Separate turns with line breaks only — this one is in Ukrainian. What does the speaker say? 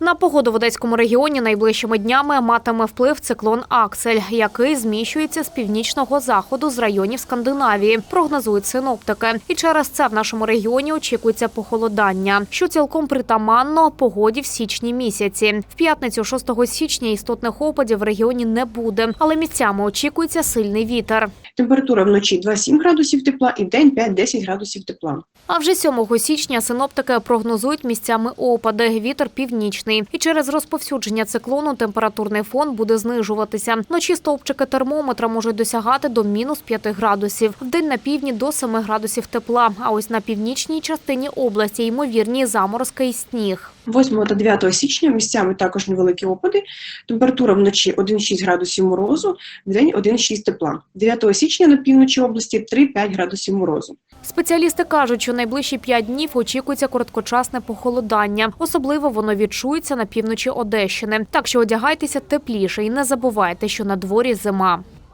На погоду в Одеському регіоні найближчими днями матиме вплив циклон Аксель, який зміщується з північного заходу з районів Скандинавії. Прогнозують синоптики. І через це в нашому регіоні очікується похолодання, що цілком притаманно погоді в січні місяці. В п'ятницю, 6 січня, істотних опадів в регіоні не буде, але місцями очікується сильний вітер.
Температура вночі 2-7 градусів тепла і вдень 5-10 градусів тепла.
А вже 7 січня синоптики прогнозують місцями опади. Вітер північний. І через розповсюдження циклону температурний фон буде знижуватися. Вночі стовпчики термометра можуть досягати до мінус 5 градусів. Вдень на півдні до 7 градусів тепла. А ось на північній частині області ймовірні заморозки і сніг.
8 та 9 січня місцями також невеликі опади. Температура вночі 1,6 градусів морозу, вдень 1,6 тепла. 9 січня на півночі області 3-5 градусів морозу.
Спеціалісти кажуть, що найближчі 5 днів очікується короткочасне похолодання. Особливо воно відчується на півночі Одещини. Так що одягайтеся тепліше і не забувайте, що на дворі зима.